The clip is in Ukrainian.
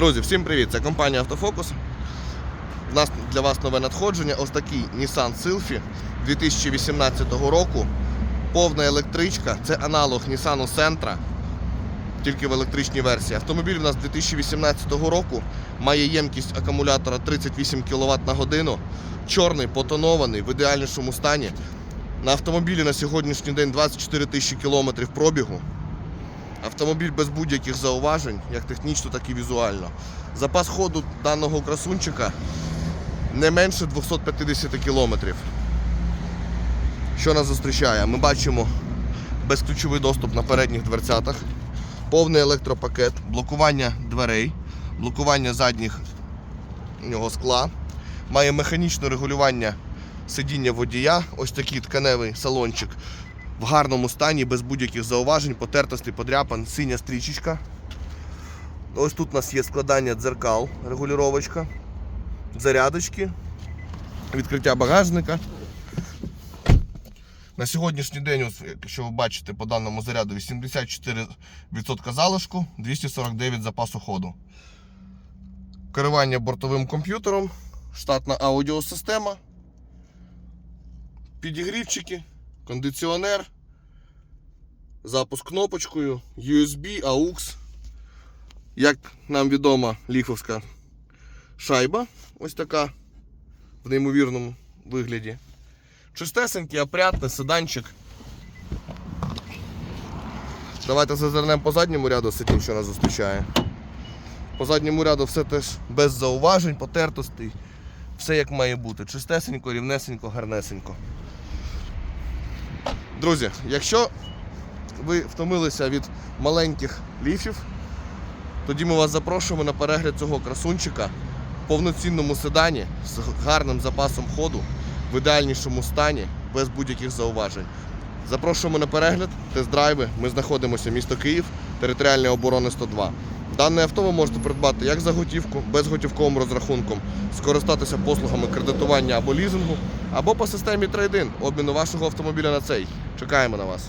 Друзі, всім привіт! Це компанія Автофокус. У нас для вас нове надходження. Ось такий Nissan Sylphy 2018 року. Повна електричка. Це аналог Nissan Sentra, тільки в електричній версії. Автомобіль у нас 2018 року має ємкість акумулятора 38 кВт на годину. Чорний, потонований, в ідеальнішому стані. На автомобілі на сьогоднішній день 24 тисячі кілометрів пробігу. Автомобіль без будь-яких зауважень, як технічно, так і візуально. Запас ходу даного красунчика не менше 250 кілометрів. Що нас зустрічає? Ми бачимо безключовий доступ на передніх дверцятах, повний електропакет, блокування дверей, блокування задніх нього скла, має механічне регулювання сидіння водія, ось такий тканевий салончик в гарному стані, без будь-яких зауважень, потертостей, подряпин, синя стрічечка. Ось тут у нас є складання дзеркал, регулювачка, зарядочки, відкриття багажника. На сьогоднішній день, ось, якщо ви бачите по даному заряду, 84% залишку, 249 запасу ходу. Керування бортовим комп'ютером, штатна аудіосистема, підігрівчики, кондиціонер, запуск кнопочкою, USB, AUX. Як нам відома ліфовська шайба, ось така в неймовірному вигляді. Чистесенький, опрятний седанчик. Давайте зазирнемо по задньому ряду сидінь, що нас зустрічає. По задньому ряду все теж без зауважень, потертостей. Все як має бути. Чистесенько, рівнесенько, гарнесенько. Друзі, якщо ви втомилися від маленьких ліфів, тоді ми вас запрошуємо на перегляд цього красунчика в повноцінному седані з гарним запасом ходу, в ідеальнішому стані, без будь-яких зауважень. Запрошуємо на перегляд, тест-драйви. Ми знаходимося місто Київ, територіальної оборони 102. Дане авто ви можете придбати як за готівку, безготівковим розрахунком, скористатися послугами кредитування або лізингу, або по системі трейдин обміну вашого автомобіля на цей. Чекаємо на вас.